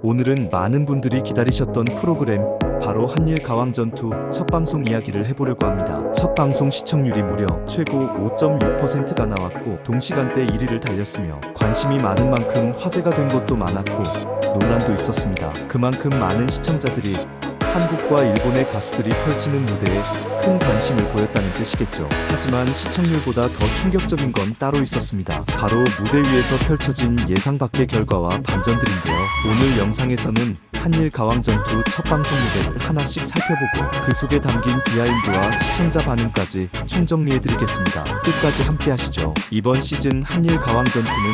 오늘은 많은 분들이 기다리셨던 프로그램 바로 한일 가왕 전투 첫 방송 이야기를 해보려고 합니다. 첫 방송 시청률이 무려 최고 5.6%가 나왔고 동시간대 1위를 달렸으며 관심이 많은 만큼 화제가 된 것도 많았고 논란도 있었습니다. 그만큼 많은 시청자들이 한국과 일본의 가수들이 펼치는 무대에 큰 관심을 보였다는 뜻이겠죠. 하지만 시청률보다 더 충격적인 건 따로 있었습니다. 바로 무대 위에서 펼쳐진 예상 밖의 결과와 반전들인데요. 오늘 영상에서는 한일 가왕 전투 첫 방송 무대를 하나씩 살펴보고 그 속에 담긴 비하인드와 시청자 반응까지 총정리해드리겠습니다. 끝까지 함께 하시죠. 이번 시즌 한일 가왕 전투는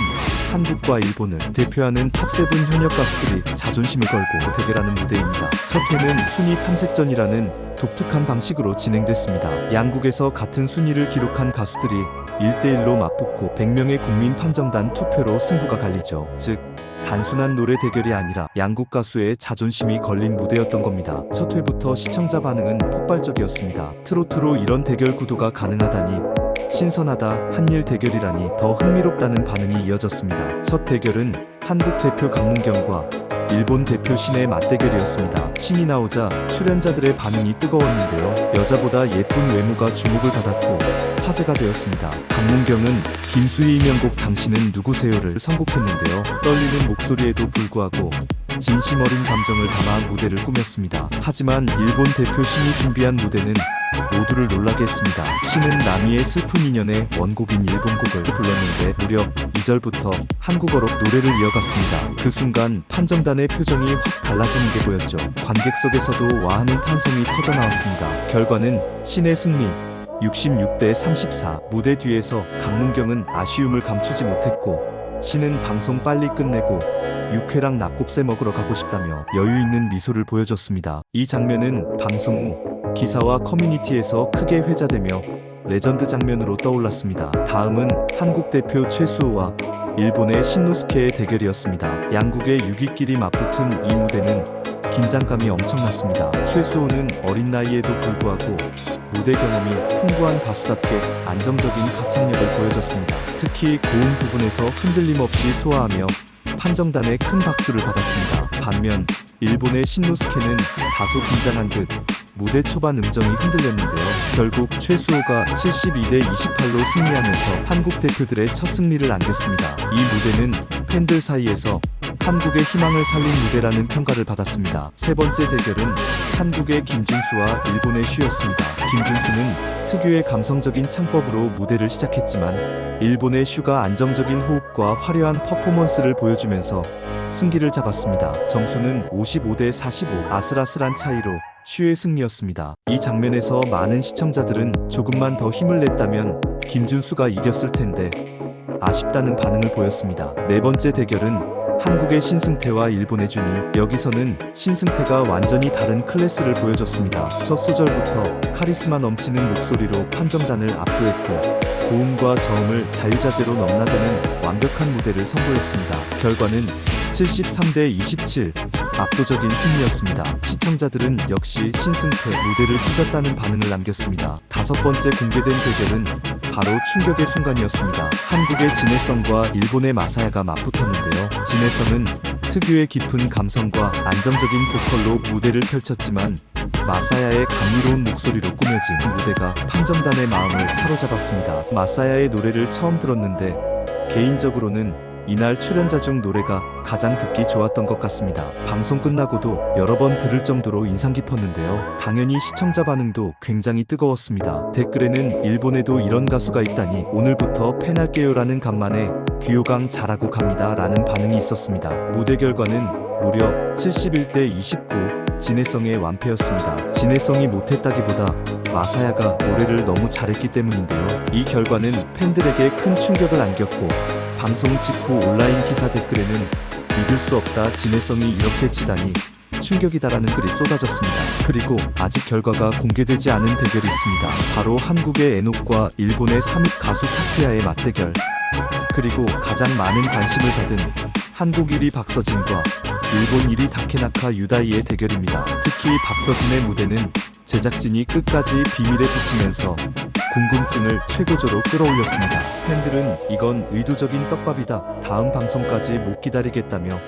한국과 일본을 대표하는 탑7 현역 가수들이 자존심을 걸고 대결하는 무대입니다. 첫 회는 순위 탐색전이라는 독특한 방식으로 진행됐습니다. 양국에서 같은 순위를 기록한 가수들이 1대1로 맞붙고 100명의 국민 판정단 투표로 승부가 갈리죠. 즉, 단순한 노래 대결이 아니라 양국 가수의 자존심이 걸린 무대였던 겁니다. 첫 회부터 시청자 반응은 폭발적이었습니다. 트로트로 이런 대결 구도가 가능하다니 신선하다 한일 대결이라니 더 흥미롭다는 반응이 이어졌습니다. 첫 대결은 한국 대표 강문경과 일본 대표 신의 맞대결이었습니다. 신이 나오자 출연자들의 반응이 뜨거웠는데요. 여자보다 예쁜 외모가 주목을 받았고 화제가 되었습니다. 강문경은 김수희의 명곡 당신은 누구세요를 선곡했는데요. 떨리는 목소리에도 불구하고 진심 어린 감정을 담아 무대를 꾸몄습니다. 하지만 일본 대표 신이 준비한 무대는 모두를 놀라게 했습니다. 신은 나미의 슬픈 인연의 원곡인 일본 곡을 불렀는데 무려 2절부터 한국어로 노래를 이어갔습니다. 그 순간 판정단의 표정이 확 달라지는 게 보였죠. 관객 속에서도 와하는 탄성이 터져나왔습니다. 결과는 신의 승리 66대 34 무대 뒤에서 강문경은 아쉬움을 감추지 못했고 신은 방송 빨리 끝내고 육회랑 낙곱새 먹으러 가고 싶다며 여유 있는 미소를 보여줬습니다. 이 장면은 방송 후 기사와 커뮤니티에서 크게 회자되며 레전드 장면으로 떠올랐습니다. 다음은 한국 대표 최수호와 일본의 신노스케의 대결이었습니다. 양국의 6위끼리 맞붙은 이 무대는 긴장감이 엄청났습니다. 최수호는 어린 나이에도 불구하고 무대 경험이 풍부한 가수답게 안정적인 가창력을 보여줬습니다. 특히 고음 부분에서 흔들림 없이 소화하며 판정단의 큰 박수를 받았습니다. 반면 일본의 신노스케는 다소 긴장한 듯 무대 초반 음정이 흔들렸는데요. 결국 최수호가 72대 28로 승리하면서 한국 대표들의 첫 승리를 안겼습니다. 이 무대는 팬들 사이에서 한국의 희망을 살린 무대라는 평가를 받았습니다. 세 번째 대결은 한국의 김준수와 일본의 슈였습니다. 김준수는 특유의 감성적인 창법으로 무대를 시작했지만 일본의 슈가 안정적인 호흡과 화려한 퍼포먼스를 보여주면서 승기를 잡았습니다. 점수는 55대 45 아슬아슬한 차이로 슈의 승리였습니다. 이 장면에서 많은 시청자들은 조금만 더 힘을 냈다면 김준수가 이겼을 텐데 아쉽다는 반응을 보였습니다. 네 번째 대결은 한국의 신승태와 일본의 준이 여기서는 신승태가 완전히 다른 클래스를 보여줬습니다. 첫 소절부터 카리스마 넘치는 목소리로 판정단을 압도했고 고음과 저음을 자유자재로 넘나드는 완벽한 무대를 선보였습니다. 결과는 73대 27 압도적인 승리였습니다. 시청자들은 역시 신승태 무대를 찢었다는 반응을 남겼습니다. 다섯 번째 공개된 대결은 바로 충격의 순간이었습니다. 한국의 진해성과 일본의 마사야가 맞붙었는데요. 진해성은 특유의 깊은 감성과 안정적인 보컬로 무대를 펼쳤지만 마사야의 감미로운 목소리로 꾸며진 무대가 판정단의 마음을 사로잡았습니다. 마사야의 노래를 처음 들었는데 개인적으로는 이날 출연자 중 노래가 가장 듣기 좋았던 것 같습니다. 방송 끝나고도 여러 번 들을 정도로 인상 깊었는데요. 당연히 시청자 반응도 굉장히 뜨거웠습니다. 댓글에는 일본에도 이런 가수가 있다니 오늘부터 팬할게요라는 간만에 귀요강 잘하고 갑니다 라는 반응이 있었습니다. 무대 결과는 무려 71대 29 진해성의 완패였습니다. 진해성이 못했다기보다 마사야가 노래를 너무 잘했기 때문인데요. 이 결과는 팬들에게 큰 충격을 안겼고 방송 직후 온라인 기사 댓글에는 믿을 수 없다 진해성이 이렇게 치다니 충격이다라는 글이 쏟아졌습니다. 그리고 아직 결과가 공개되지 않은 대결이 있습니다. 바로 한국의 에녹과 일본의 3위 가수 타쿠야의 맞대결. 그리고 가장 많은 관심을 받은 한국 1위 박서진과 일본 1위 다케나카 유다이의 대결입니다. 특히 박서진의 무대는 제작진이 끝까지 비밀에 붙이면서 궁금증을 최고조로 끌어올렸습니다. 팬들은 이건 의도적인 떡밥이다. 다음 방송까지 못 기다리겠다며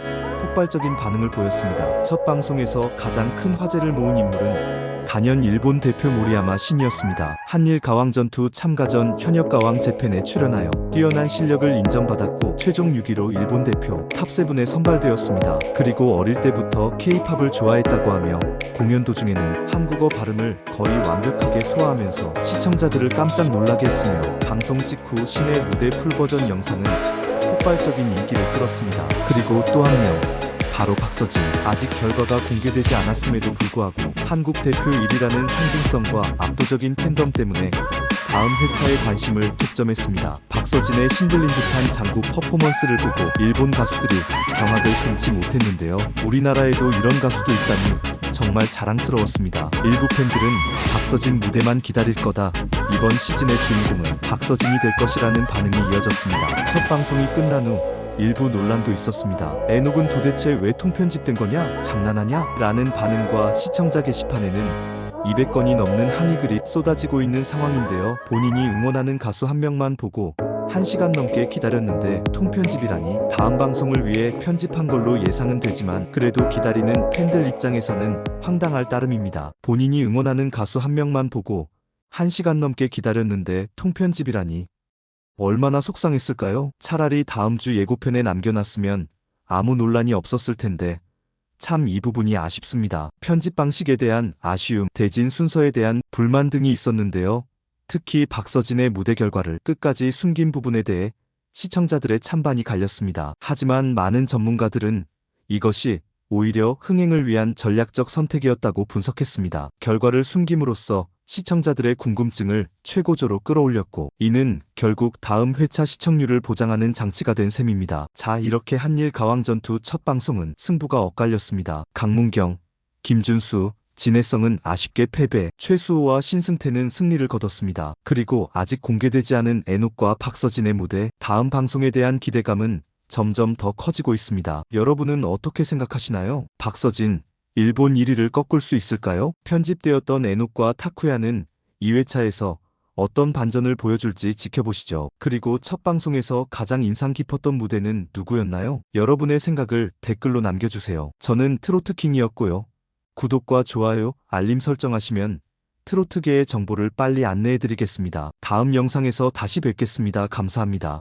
폭발적인 반응을 보였습니다. 첫 방송에서 가장 큰 화제를 모은 인물은 단연 일본 대표 모리야마 신이었습니다. 한일 가왕 전투 참가 전 현역 가왕 재팬에 출연하여 뛰어난 실력을 인정받았고 최종 6위로 일본 대표 탑7에 선발되었습니다. 그리고 어릴 때부터 K-팝을 좋아했다고 하며 공연 도중에는 한국어 발음을 거의 완벽하게 소화하면서 시청자들을 깜짝 놀라게 했으며 방송 직후 신의 무대 풀버전 영상은 폭발적인 인기를 끌었습니다. 그리고 또 한 명. 바로 박서진. 아직 결과가 공개되지 않았음에도 불구하고 한국 대표 1위라는 상징성과 압도적인 팬덤 때문에 다음 회차에 관심을 독점했습니다. 박서진의 신들린 듯한 장구 퍼포먼스를 보고 일본 가수들이 경악을 금치 못했는데요. 우리나라에도 이런 가수도 있다니 정말 자랑스러웠습니다. 일부 팬들은 박서진 무대만 기다릴 거다. 이번 시즌의 주인공은 박서진이 될 것이라는 반응이 이어졌습니다. 첫 방송이 끝난 후 일부 논란도 있었습니다. 애녹은 도대체 왜 통편집된 거냐? 장난하냐? 라는 반응과 시청자 게시판에는 200건이 넘는 항의 글이 쏟아지고 있는 상황인데요. 본인이 응원하는 가수 한 명만 보고 1시간 넘게 기다렸는데 통편집이라니 다음 방송을 위해 편집한 걸로 예상은 되지만 그래도 기다리는 팬들 입장에서는 황당할 따름입니다. 본인이 응원하는 가수 한 명만 보고 1시간 넘게 기다렸는데 통편집이라니 얼마나 속상했을까요? 차라리 다음 주 예고편에 남겨놨으면 아무 논란이 없었을 텐데 참 이 부분이 아쉽습니다. 편집 방식에 대한 아쉬움, 대진 순서에 대한 불만 등이 있었는데요. 특히 박서진의 무대 결과를 끝까지 숨긴 부분에 대해 시청자들의 찬반이 갈렸습니다. 하지만 많은 전문가들은 이것이 오히려 흥행을 위한 전략적 선택이었다고 분석했습니다. 결과를 숨김으로써 시청자들의 궁금증을 최고조로 끌어올렸고 이는 결국 다음 회차 시청률을 보장하는 장치가 된 셈입니다. 자 이렇게 한일 가왕전투 첫 방송은 승부가 엇갈렸습니다. 강문경, 김준수, 진해성은 아쉽게 패배, 최수호와 신승태는 승리를 거뒀습니다. 그리고 아직 공개되지 않은 애녹과 박서진의 무대, 다음 방송에 대한 기대감은 점점 더 커지고 있습니다. 여러분은 어떻게 생각하시나요? 박서진, 일본 1위를 꺾을 수 있을까요? 편집되었던 애녹과 타쿠야는 2회차에서 어떤 반전을 보여줄지 지켜보시죠. 그리고 첫 방송에서 가장 인상 깊었던 무대는 누구였나요? 여러분의 생각을 댓글로 남겨주세요. 저는 트로트킹이었고요. 구독과 좋아요, 알림 설정하시면 트로트계의 정보를 빨리 안내해드리겠습니다. 다음 영상에서 다시 뵙겠습니다. 감사합니다.